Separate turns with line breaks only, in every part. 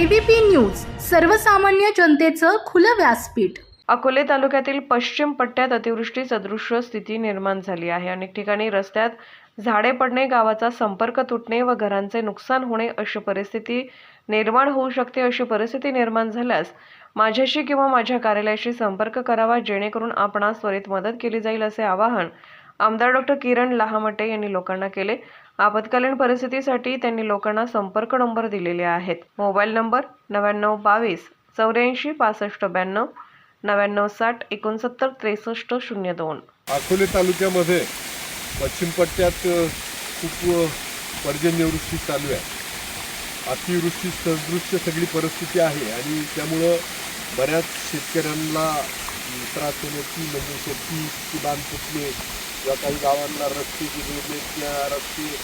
ABP news सर्वसामान्य जनतेचं खुलं व्यासपीठ.
अकोले तालुक्यातील पश्चिम पट्ट्यात अतिवृष्टी सदृश्य स्थिती निर्माण झाली आहे. अनेक ठिकाणी रस्त्यात झाडे पडणे गावाचा संपर्क तुटणे व घरांचे नुकसान होणे अशी परिस्थिती निर्माण होऊ शकते अशी परिस्थिती निर्माण झाल्यास माझ्याशी किंवा माझ्या कार्यालयाशी संपर्क करावा जेणेकरून आपणास त्वरित मदत केली जाईल असे आवाहन आमदार डॉक्टर किरण लहामटे यांनी लोकांना केले. आपत्कालीन परिस्थितीसाठी त्यांनी लोकांना संपर्क नंबर दिलेले आहेत. मोबाईल नंबर नव्याण्णव बावीस चौऱ्याऐंशी पासष्ट ब्याण्णव नव्याण्णव साठ एकोणसत्तर त्रेसष्ट शून्य दोन.
अकोले तालुक्यामध्ये पश्चिम पट्ट्यात खूप पर्जन्यवृष्टी चालू आहे. अतिवृष्टी सदृश्य सगळी परिस्थिती आहे आणि त्यामुळं बऱ्याच शेतकऱ्यांना त्रास होण्याची म्हणजे शेती बांध फुटणे किंवा काही गावांना रस्ते बिघडणे किंवा रस्ते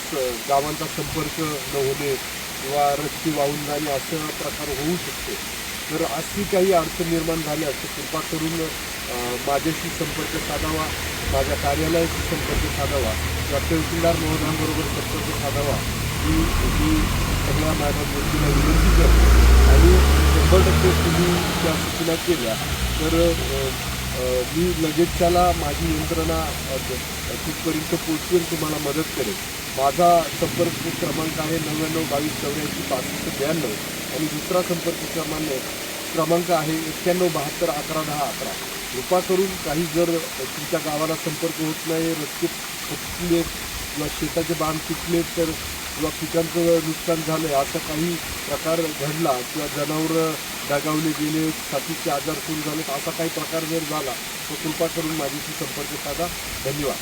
स- गावांचा संपर्क न होणे किंवा रस्ते वाहून जाणे असं प्रकार होऊ शकते. तर अशी काही अडचण निर्माण झाल्यास असते कृपा करून माझ्याशी संपर्क साधावा माझ्या कार्यालयाशी संपर्क साधावा किंवा तहसीलदार महोदयांबरोबर संपर्क साधावा. ही ही सगळ्या माझ्या गोष्टीला विनंती करतो. आणि शंभर टक्के तुम्ही त्या सूचना केल्या तर मी लगेच त्याला माझी यंत्रणा तिथपर्यंत पोचवेल तुम्हाला मदत करेल माझा संपर्क क्रमांक आहे नव्याण्णव बावीस चौऱ्याऐंशी पासष्ट ब्याण्णव आणि दुसरा संपर्क क्रमांक क्रमांक आहे एक्क्याण्णव बहात्तर अकरा दहा अकरा. कृपा करून काही जर तुमच्या गावाला संपर्क होत नाही रस्ते फुटले किंवा शेताचे बांध तुटले तर किंवा पिकांचं नुकसान झालं असा काही प्रकार घडला किंवा जनावरं दगावले गेले साथीचे आजार सुरू झाले असा काही प्रकार जर झाला तर कृपा करून माझ्याशी संपर्क साधा. धन्यवाद.